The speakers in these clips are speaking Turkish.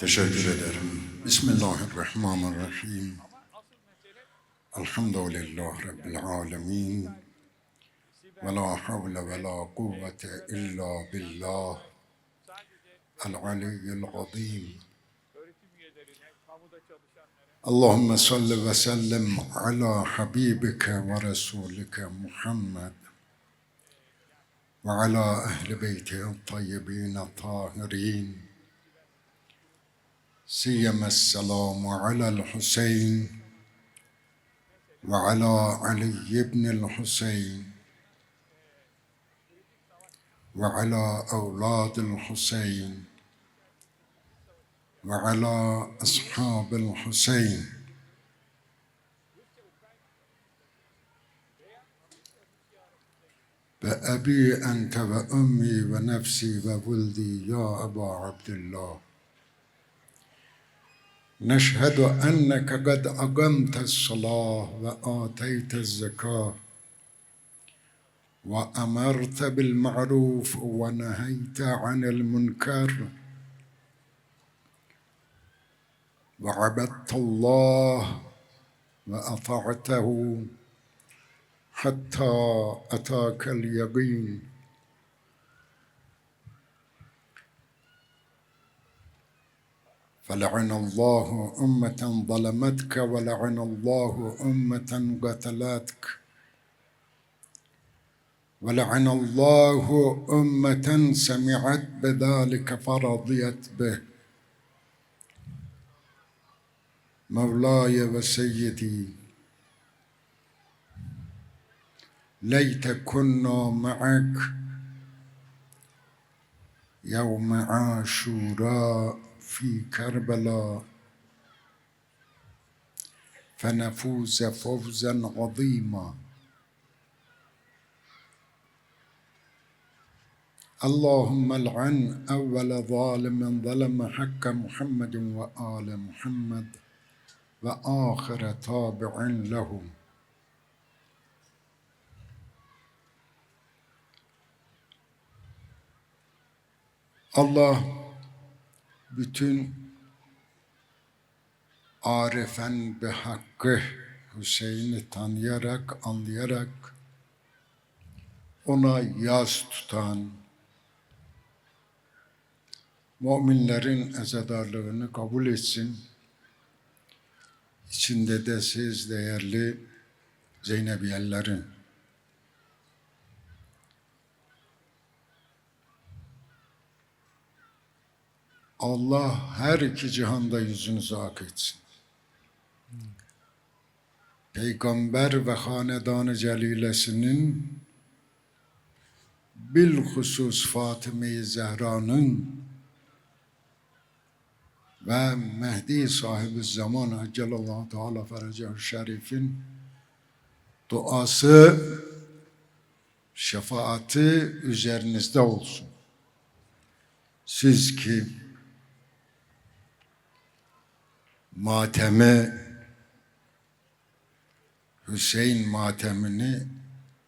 Teşekkür ederim. Bismillahirrahmanirrahim. Elhamdülillah Rabbil alemin. Ve la havle ve la kuvvete illa billah. El-aliyyil azim. Allahümme salli ve sellem ala habibike ve rasulike Muhammed ve ala ehli beytihi tayyibin tahirin. سيما السلام على الحسين وعلى علي بن الحسين وعلى أولاد الحسين وعلى أصحاب الحسين. بأبي أنت وأمي ونفسي وولدي يا أبا عبد الله. نشهد أنك قد أقمت الصلاة وآتيت الزكاة وأمرت بالمعروف ونهيت عن المنكر وعبدت الله وأطعته حتى أتاك اليقين. فلعن الله أمة ظلمتك ولعن الله أمة قتلتك. ولعن الله أمة سمعت بذلك فرضيت به. مولاي وسيدي ليت كنا معك يوم عاشوراء. في كربلاء فنفوز فوزا عظيما. اللهم العن أول ظالم ظلم حق محمد وآل محمد وآخر تابع لهم. Allah bütün arifen bir hakkı Hüseyin'i tanıyarak, anlayarak ona yaz tutan müminlerin ezedarlığını kabul etsin. İçinde de siz değerli Zeynepiyellerin Allah her iki cihanda yüzünüzü ak etsin. Peygamber ve hanedanı celilesinin bilhusus Fatıma-i Zehra'nın ve Mehdi sahibi zaman Accelallahu Teala Feracahu Şerif'in duası, şefaati üzerinizde olsun. Siz ki mateme Hüseyin matemini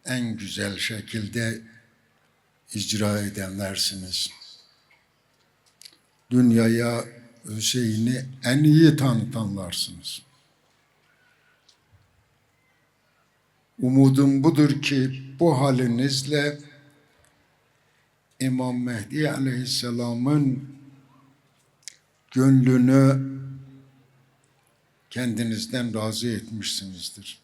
en güzel şekilde icra edenlersiniz. Dünyaya Hüseyin'i en iyi tanıtanlarsınız. Umudum budur ki bu halinizle İmam Mehdi Aleyhisselam'ın gönlünü kendinizden razı etmişsinizdir.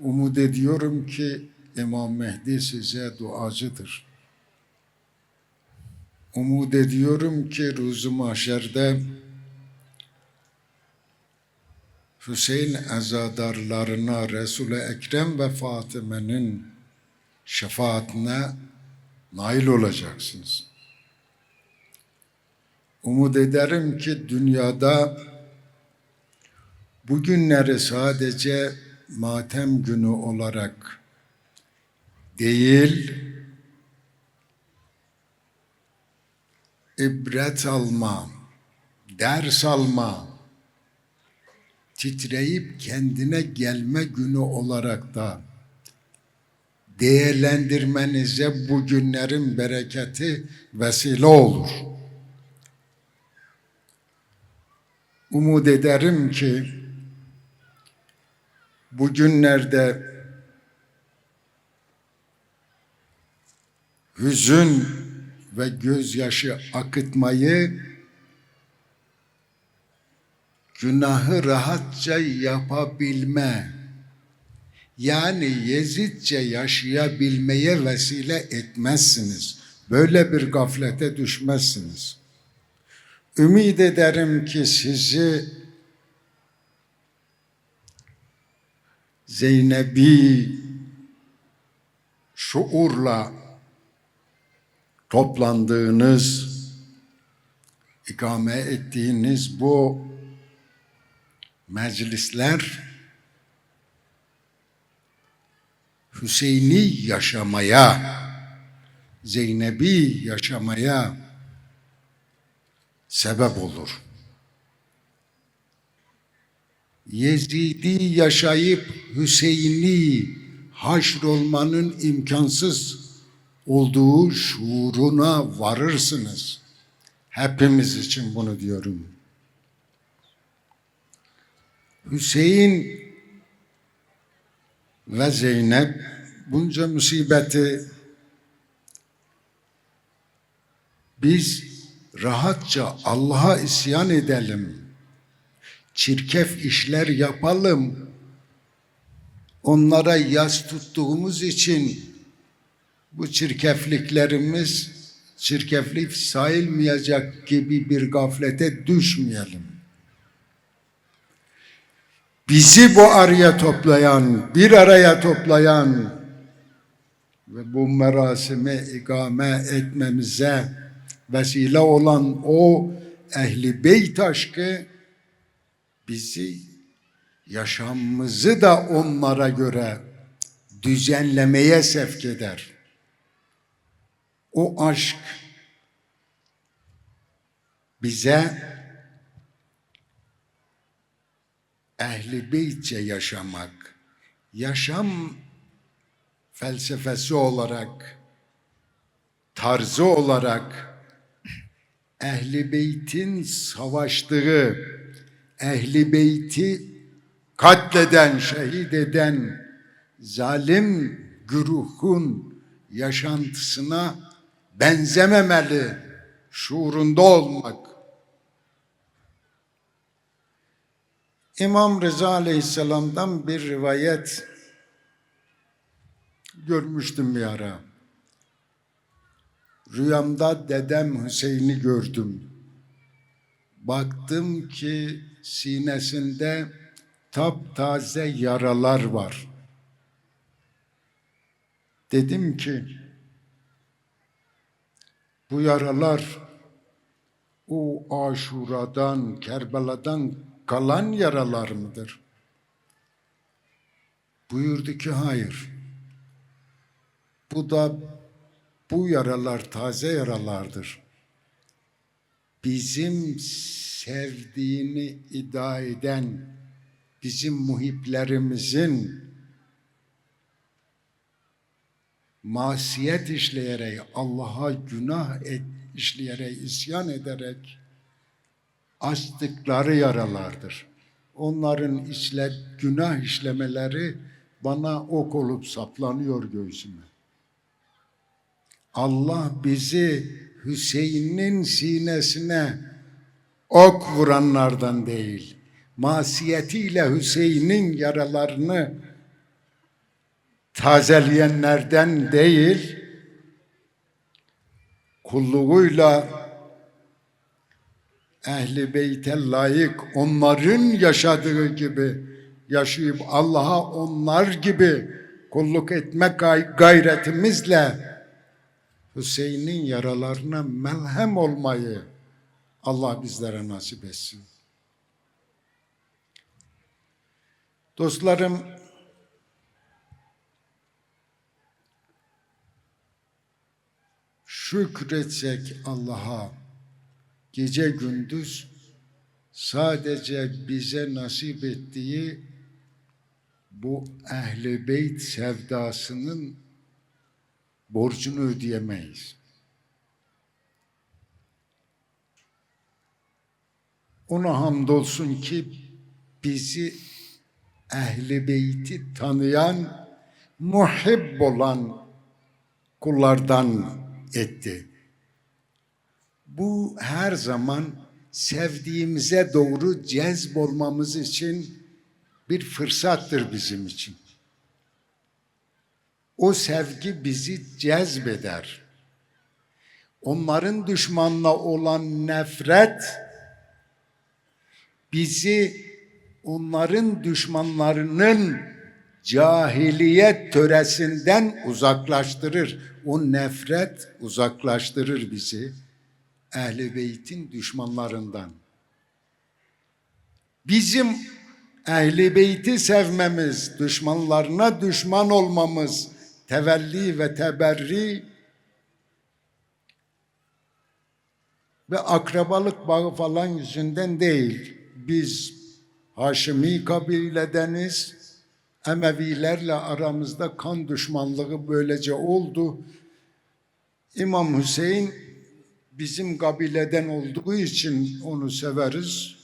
Umut ediyorum ki İmam Mehdi size duacıdır. Umut ediyorum ki ruzu mahşerde Hüseyin azadarlarına Resul-i Ekrem ve Fatıme'nin şefaatine nail olacaksınız. Umut ederim ki dünyada bugünleri sadece matem günü olarak değil, ibret alma, ders alma, titreyip kendine gelme günü olarak da değerlendirmenize bu günlerin bereketi vesile olur. umut ederim ki bugünlerde hüzün ve gözyaşı akıtmayı günahı rahatça yapabilme yani Yezidce yaşayabilmeye vesile etmezsiniz. Böyle bir gaflete düşmezsiniz. Ümid ederim ki sizi Zeynebi şuurla toplandığınız, ikame ettiğiniz bu meclisler Hüseyin'i yaşamaya, Zeynep'i yaşamaya sebep olur. Yezid'i yaşayıp Hüseyin'i haşrolmanın imkansız olduğu şuuruna varırsınız. Hepimiz için bunu diyorum. Hüseyin ve Zeynep bunca musibeti biz rahatça Allah'a isyan edelim. Çirkef işler yapalım. Onlara yas tuttuğumuz için bu çirkefliklerimiz çirkeflik sayılmayacak gibi bir gaflete düşmeyelim. Bizi bu araya toplayan, bir araya toplayan ve bu merasime ikame etmemize vesile olan o ehli beyt aşkı bizi yaşamımızı da onlara göre düzenlemeye sevk eder. O aşk bize ehli beytçe yaşamak, yaşam felsefesi olarak, tarzı olarak ehli beytin savaştığı, ehli beyti katleden, şehit eden zalim güruhun yaşantısına benzememeli şuurunda olmak. İmam Rıza Aleyhisselam'dan bir rivayet görmüştüm bir ara. Rüyamda dedem Hüseyin'i gördüm. Baktım ki sinesinde taptaze yaralar var. Dedim ki bu yaralar o Aşura'dan, Kerbela'dan kalan yaralar mıdır? Buyurdu ki hayır. Bu da bu yaralar taze yaralardır. Bizim sevdiğini iddia eden bizim muhiplerimizin masiyet işleyerek, Allah'a günah et, işleyerek, isyan ederek açtıkları yaralardır. Onların işle, günah işlemeleri bana ok olup saplanıyor göğsüme. Allah bizi Hüseyin'in sinesine ok vuranlardan değil, masiyetiyle Hüseyin'in yaralarını tazeleyenlerden değil, kulluğuyla ehli beyte layık onların yaşadığı gibi yaşayıp Allah'a onlar gibi kulluk etmek gayretimizle Hüseyin'in yaralarına melhem olmayı Allah bizlere nasip etsin. Dostlarım, şükretsek Allah'a gece gündüz sadece bize nasip ettiği bu ehli sevdasının borcunu ödeyemeyiz. Ona hamdolsun ki bizi ehli beyti tanıyan, muhib olan kullardan etti. Bu her zaman sevdiğimize doğru cezb olmamız için bir fırsattır bizim için. O sevgi bizi cezbeder. Onların düşmanına olan nefret bizi onların düşmanlarının cahiliyet töresinden uzaklaştırır. O nefret uzaklaştırır bizi Ehl-i Beyt'in düşmanlarından. Bizim Ehl-i Beyt'i sevmemiz, düşmanlarına düşman olmamız, tevelli ve teberri ve akrabalık bağı falan yüzünden değil. Biz Haşimi kabiledeniz, Emevilerle aramızda kan düşmanlığı böylece oldu. İmam Hüseyin bizim kabileden olduğu için onu severiz.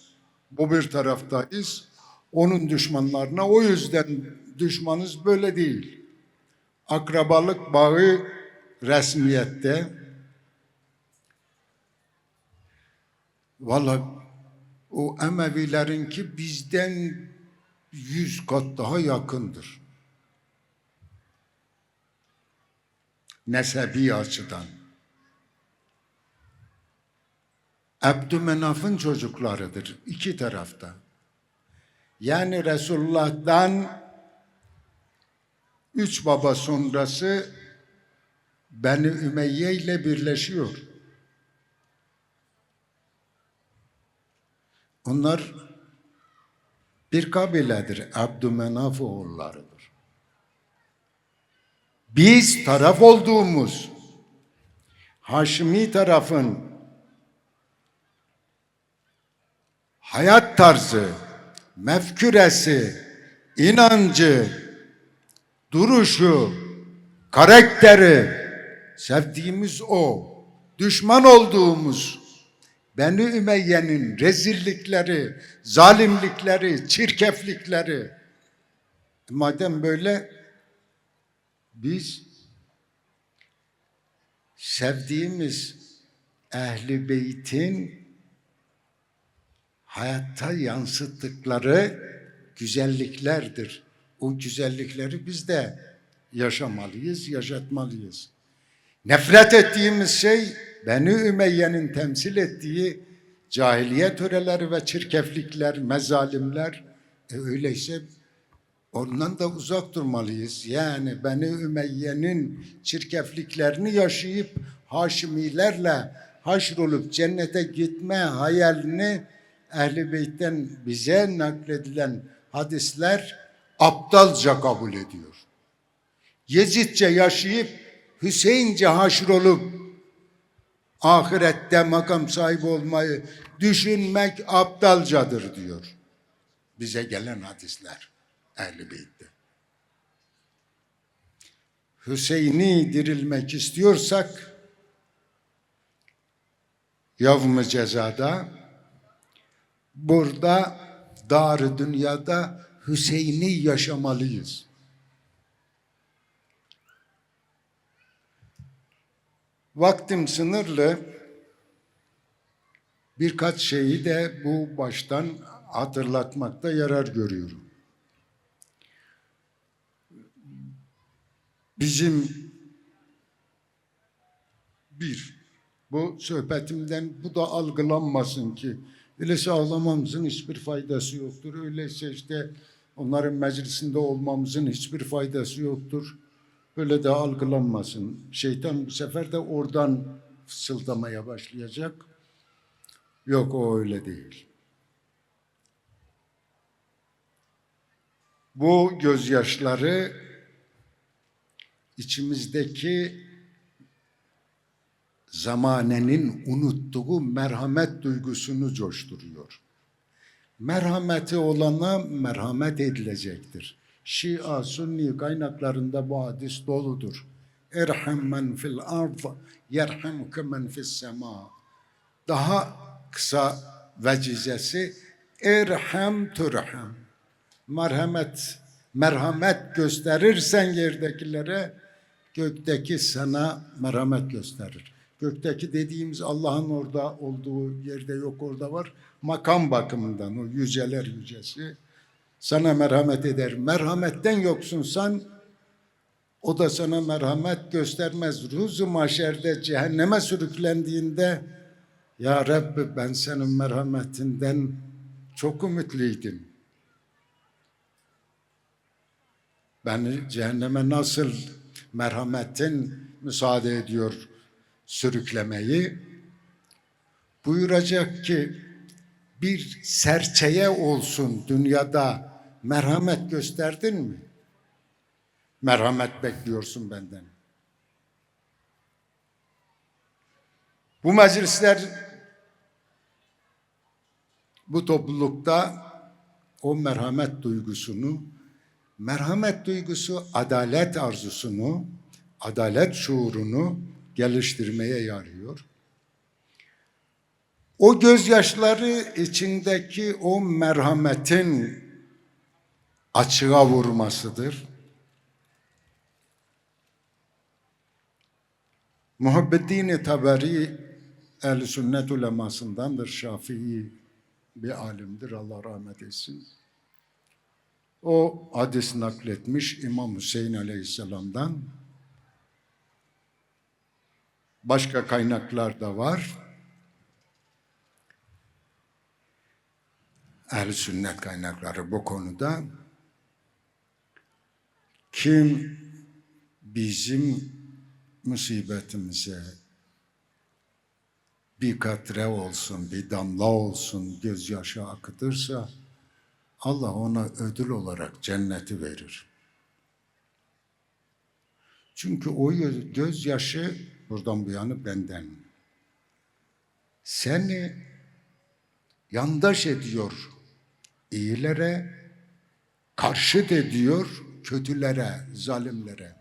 Bu bir taraftayız. Onun düşmanlarına o yüzden düşmanız böyle değil. Akrabalık bağı resmiyette. Vallahi o Emevilerinki bizden yüz kat daha yakındır. Nesebi açıdan. Abdümenaf'ın çocuklarıdır iki tarafta. Yani Resulullah'tan üç baba sonrası Beni Ümeyye ile birleşiyor. Onlar bir kabiledir. Abdümenaf oğullarıdır. Biz taraf olduğumuz Haşimi tarafın hayat tarzı, mefküresi, inancı, duruşu, karakteri sevdiğimiz o, düşman olduğumuz Beni Ümeyye'nin rezillikleri, zalimlikleri, çirkeflikleri. Madem böyle biz sevdiğimiz ehli beytin hayatta yansıttıkları güzelliklerdir. O güzellikleri biz de yaşamalıyız, yaşatmalıyız. Nefret ettiğimiz şey Beni Ümeyye'nin temsil ettiği cahiliye töreleri ve çirkeflikler, mezalimler e öyleyse ondan da uzak durmalıyız. Yani Beni Ümeyye'nin çirkefliklerini yaşayıp Haşimilerle haşrolup cennete gitme hayalini Ehl-i Beyt'ten bize nakledilen hadisler aptalca kabul ediyor. Yezidce yaşayıp Hüseyince haşrolup ahirette makam sahibi olmayı düşünmek aptalcadır diyor. Bize gelen hadisler Ehl-i Beyt'te. Hüseyin'i dirilmek istiyorsak yavm cezada burada dar dünyada Hüseyin'i yaşamalıyız. Vaktim sınırlı. Birkaç şeyi de bu baştan hatırlatmakta yarar görüyorum. Bizim bir, bu sohbetimden bu da algılanmasın ki öyleyse ağlamamızın hiçbir faydası yoktur. Öyleyse işte onların meclisinde olmamızın hiçbir faydası yoktur. Böyle de algılanmasın. Şeytan bu sefer de oradan fısıldamaya başlayacak. Yok o öyle değil. Bu gözyaşları içimizdeki zamanenin unuttuğu merhamet duygusunu coşturuyor. Merhameti olana merhamet edilecektir. Şia, Sunni kaynaklarında bu hadis doludur. Erham men fil ard, yerhamke men fis sema. Daha kısa vecizesi irham turham. Merhamet, merhamet gösterirsen yerdekilere gökteki sana merhamet gösterir. Gökteki dediğimiz Allah'ın orada olduğu yerde yok orada var. Makam bakımından o yüceler yücesi sana merhamet eder. Merhametten yoksunsan o da sana merhamet göstermez. Ruzu maşerde cehenneme sürüklendiğinde Ya Rabbi ben senin merhametinden çok ümitliydim. Beni cehenneme nasıl merhametin müsaade ediyor sürüklemeyi? Buyuracak ki bir serçeye olsun dünyada merhamet gösterdin mi? Merhamet bekliyorsun benden. Bu meclisler bu toplulukta o merhamet duygusunu, merhamet duygusu adalet arzusunu, adalet şuurunu geliştirmeye yarıyor. O gözyaşları içindeki o merhametin açığa vurmasıdır. Muhabbeddin Taberi ehl sünnet ulemasındandır. Şafii bir alimdir. Allah rahmet etsin. O hadis nakletmiş İmam Hüseyin Aleyhisselam'dan. Başka kaynaklar da var. Ehl sünnet kaynakları bu konuda. Kim bizim musibetimize bir katre olsun, bir damla olsun gözyaşı akıtırsa Allah ona ödül olarak cenneti verir. Çünkü o göz- gözyaşı buradan bu yanı benden. Seni yandaş ediyor iyilere, karşıt ediyor kötülere, zalimlere.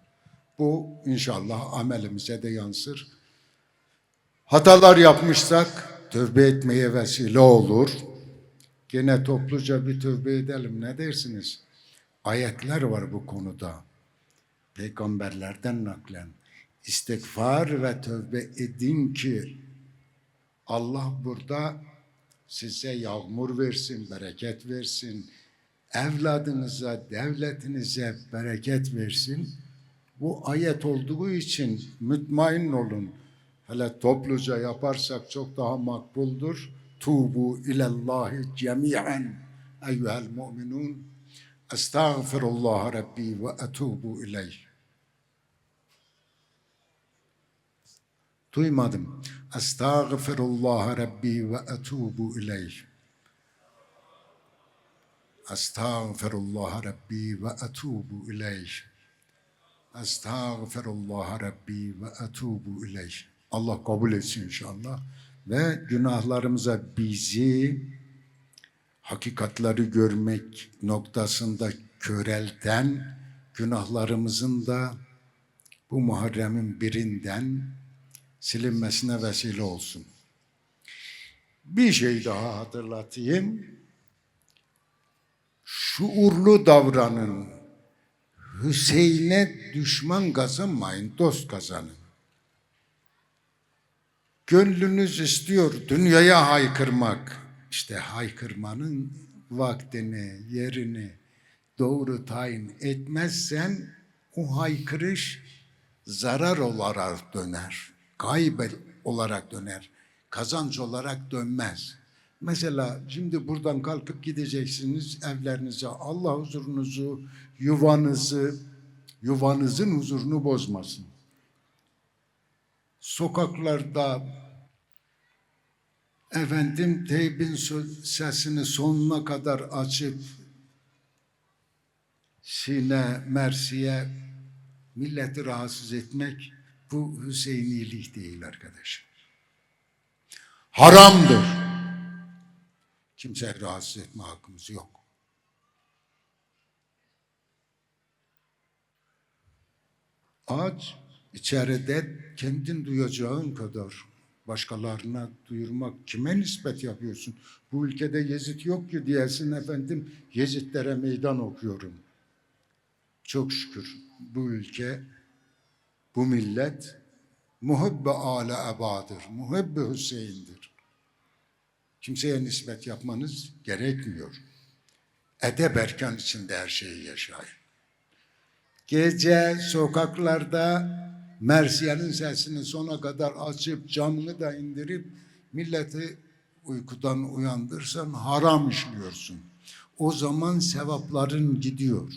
Bu inşallah amelimize de yansır. Hatalar yapmışsak tövbe etmeye vesile olur. Gene topluca bir tövbe edelim ne dersiniz? Ayetler var bu konuda. Peygamberlerden naklen. İstiğfar ve tövbe edin ki Allah burada size yağmur versin, bereket versin. Evladınıza, devletinize bereket versin. Bu ayet olduğu için mütmain olun. Hele topluca yaparsak çok daha makbuldur. Tubu ilallahi cemiyen eyyuhel mu'minun. Estağfirullah Rabbi ve etubu ileyh. Duymadım. Estağfirullah Rabbi ve etubu ileyh. Estağfirullah Rabbi ve etubu ileyh. Estağfirullah Rabbi ve etubu ileyh. Allah kabul etsin inşallah. Ve günahlarımıza bizi hakikatleri görmek noktasında körelten günahlarımızın da bu Muharrem'in birinden silinmesine vesile olsun. Bir şey daha hatırlatayım. Şuurlu davranın. Hüseyin'e düşman kazanmayın, dost kazanın. Gönlünüz istiyor dünyaya haykırmak. İşte haykırmanın vaktini, yerini doğru tayin etmezsen o haykırış zarar olarak döner. Kaybet olarak döner. Kazanç olarak dönmez. Mesela şimdi buradan kalkıp gideceksiniz evlerinize. Allah huzurunuzu, yuvanızı, yuvanızın huzurunu bozmasın. Sokaklarda efendim teybin sesini sonuna kadar açıp sine, mersiye milleti rahatsız etmek bu Hüseyinilik değil arkadaşım. Haramdır. Kimse rahatsız etme hakkımız yok. Aç içeride kendin duyacağın kadar başkalarına duyurmak kime nispet yapıyorsun? Bu ülkede Yezid yok ki diyesin efendim Yezidlere meydan okuyorum. Çok şükür bu ülke, bu millet muhibbe ale ebadır, muhibbe Hüseyin'dir. Kimseye nispet yapmanız gerekmiyor. Edep erkan içinde her şeyi yaşayın. Gece sokaklarda Mersiye'nin sesini sona kadar açıp camını da indirip milleti uykudan uyandırsan haram işliyorsun. O zaman sevapların gidiyor.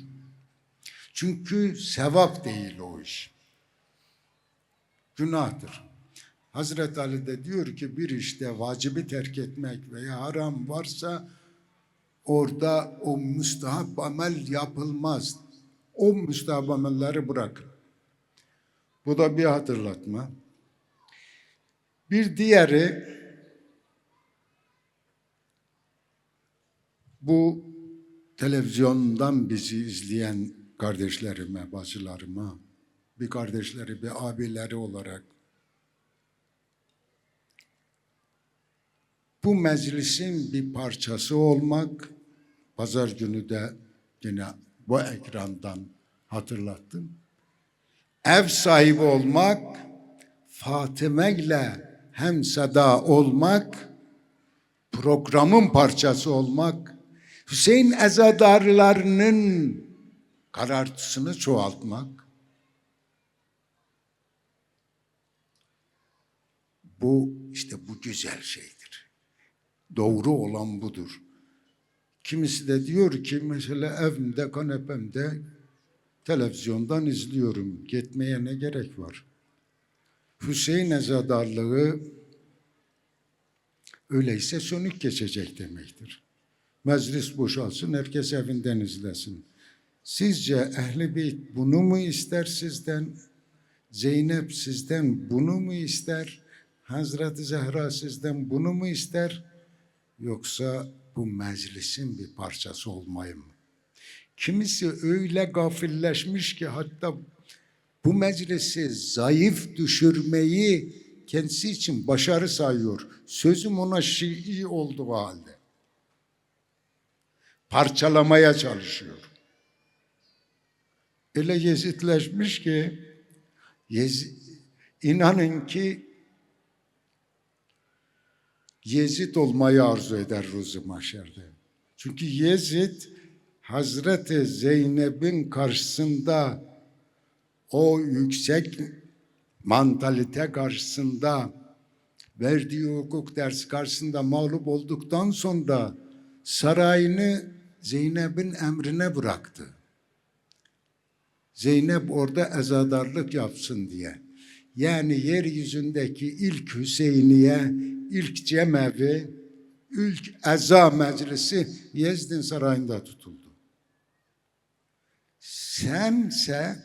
Çünkü sevap değil o iş. Günahtır. Hazreti Ali de diyor ki bir işte vacibi terk etmek veya haram varsa orada o müstahap amel yapılmaz. O müstahap amelleri bırakın. Bu da bir hatırlatma. Bir diğeri bu televizyondan bizi izleyen kardeşlerime, bacılarıma, bir kardeşleri, bir abileri olarak bu meclisin bir parçası olmak, pazar günü de yine bu ekrandan hatırlattım. Ev sahibi olmak, Fatime ile hem sada olmak, programın parçası olmak, Hüseyin ezadarlarının karartısını çoğaltmak, bu işte bu güzel şeydir. Doğru olan budur. Kimisi de diyor ki mesela evimde, kanepemde televizyondan izliyorum. Gitmeye ne gerek var? Hüseyin ezadarlığı öyleyse sönük geçecek demektir. Meclis boşalsın, herkes evinden izlesin. Sizce Ehli Beyt bunu mu ister sizden? Zeynep sizden bunu mu ister? Hazreti Zehra sizden bunu mu ister? Yoksa bu meclisin bir parçası olmayı mı? Kimisi öyle gafilleşmiş ki hatta bu meclisi zayıf düşürmeyi kendisi için başarı sayıyor. Sözüm ona Şii olduğu halde. Parçalamaya çalışıyor. Öyle yezitleşmiş ki Yez, inanın ki Yezid olmayı arzu eder ruzu mahşerde. Çünkü Yezid Hazreti Zeynep'in karşısında o yüksek mantalite karşısında verdiği hukuk dersi karşısında mağlup olduktan sonra sarayını Zeynep'in emrine bıraktı. Zeynep orada ezadarlık yapsın diye. Yani yeryüzündeki ilk Hüseyiniye, ilk cemevi, ilk eza meclisi Yezdin sarayında tutuldu. Sense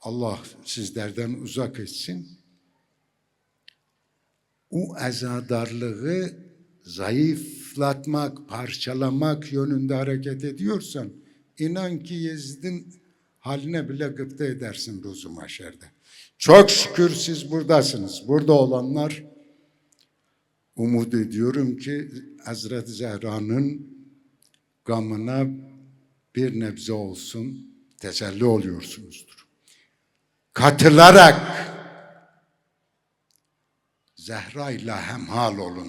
Allah sizlerden uzak etsin. O ezadarlığı zayıflatmak, parçalamak yönünde hareket ediyorsan inan ki Yezid'in haline bile gıpta edersin ruzu maşerde. Çok şükür siz buradasınız. Burada olanlar umut ediyorum ki Hazreti Zehra'nın gamına bir nebze olsun teselli oluyorsunuzdur. Katılarak Zehra ile hemhal olun.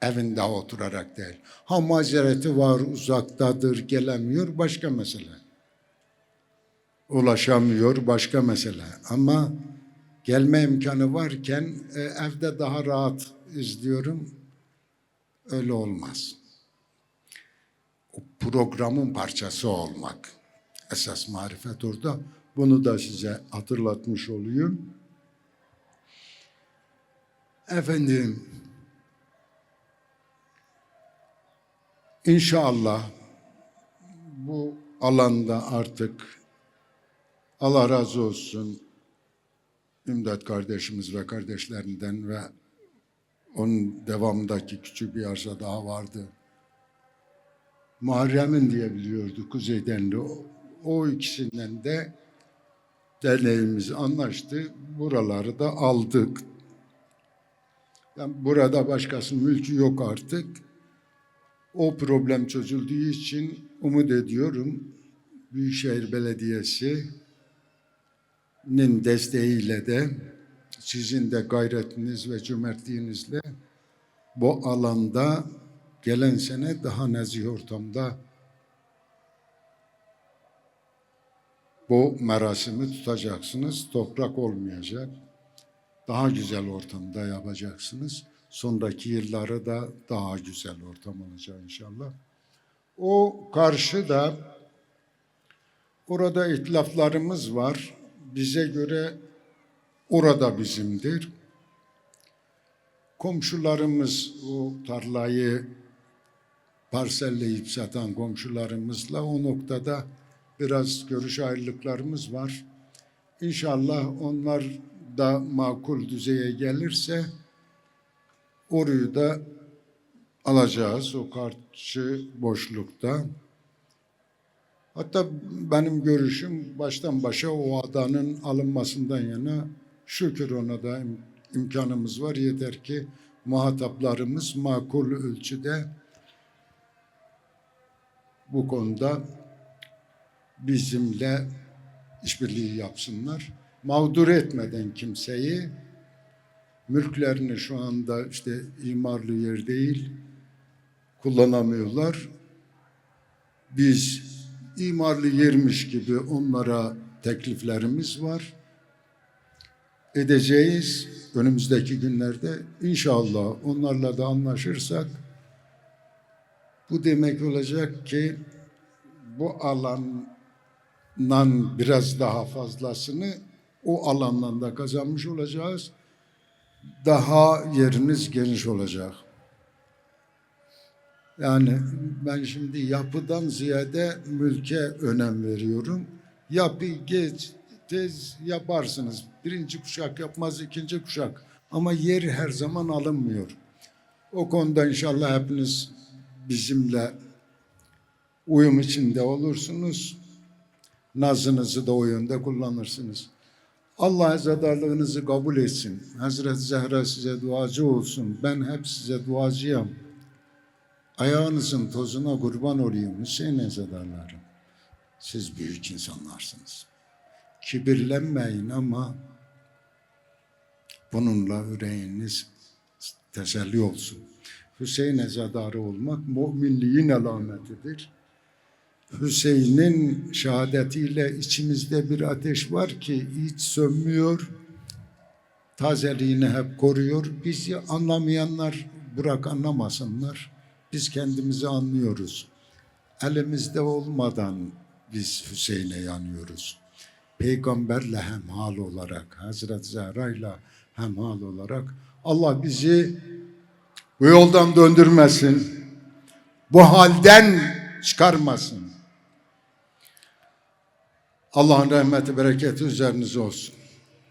Evinde oturarak değil. Ha mazereti var, uzaktadır, gelemiyor başka mesele. Ulaşamıyor başka mesele. Ama gelme imkanı varken e, evde daha rahat izliyorum. Öyle olmaz o programın parçası olmak. Esas marifet orada. Bunu da size hatırlatmış olayım. Efendim, inşallah bu alanda artık Allah razı olsun İmdat kardeşimiz ve kardeşlerinden ve onun devamındaki küçük bir arsa daha vardı. Muharrem'in diye biliyordu Kuzey'den de. O, o ikisinden de derneğimiz anlaştı. Buraları da aldık. Yani burada başkasının mülkü yok artık. O problem çözüldüğü için umut ediyorum Büyükşehir Belediyesi'nin desteğiyle de sizin de gayretiniz ve cömertliğinizle bu alanda gelen sene daha nezih ortamda bu merasimi tutacaksınız. Toprak olmayacak. Daha güzel ortamda yapacaksınız. Sondaki yılları da daha güzel ortam olacak inşallah. O karşıda orada itlaflarımız var. Bize göre orada bizimdir. Komşularımız o tarlayı parselleyip satan komşularımızla o noktada biraz görüş ayrılıklarımız var. İnşallah onlar da makul düzeye gelirse orayı da alacağız o karşı boşlukta. Hatta benim görüşüm baştan başa o adanın alınmasından yana şükür ona da im- imkanımız var. Yeter ki muhataplarımız makul ölçüde bu konuda bizimle işbirliği yapsınlar. Mağdur etmeden kimseyi mülklerini şu anda işte imarlı yer değil kullanamıyorlar. Biz imarlı yermiş gibi onlara tekliflerimiz var. Edeceğiz önümüzdeki günlerde inşallah onlarla da anlaşırsak bu demek olacak ki bu alandan biraz daha fazlasını o alandan da kazanmış olacağız. Daha yeriniz geniş olacak. Yani ben şimdi yapıdan ziyade mülke önem veriyorum. Yapı geç, tez yaparsınız. Birinci kuşak yapmaz, ikinci kuşak. Ama yer her zaman alınmıyor. O konuda inşallah hepiniz bizimle uyum içinde olursunuz. Nazınızı da o yönde kullanırsınız. Allah azadarlığınızı kabul etsin. Hazreti Zehra size duacı olsun. Ben hep size duacıyım. Ayağınızın tozuna kurban olayım Hüseyin azadarlarım. Siz büyük insanlarsınız. Kibirlenmeyin ama bununla yüreğiniz teselli olsun. Hüseyin ezadarı olmak müminliğin alametidir. Hüseyin'in şehadetiyle içimizde bir ateş var ki hiç sönmüyor. Tazeliğini hep koruyor. Bizi anlamayanlar bırak anlamasınlar. Biz kendimizi anlıyoruz. Elimizde olmadan biz Hüseyin'e yanıyoruz. Peygamberle hemhal olarak, Hazreti Zehra'yla hemhal olarak Allah bizi bu yoldan döndürmesin. Bu halden çıkarmasın. Allah'ın rahmeti, bereketi üzerinize olsun.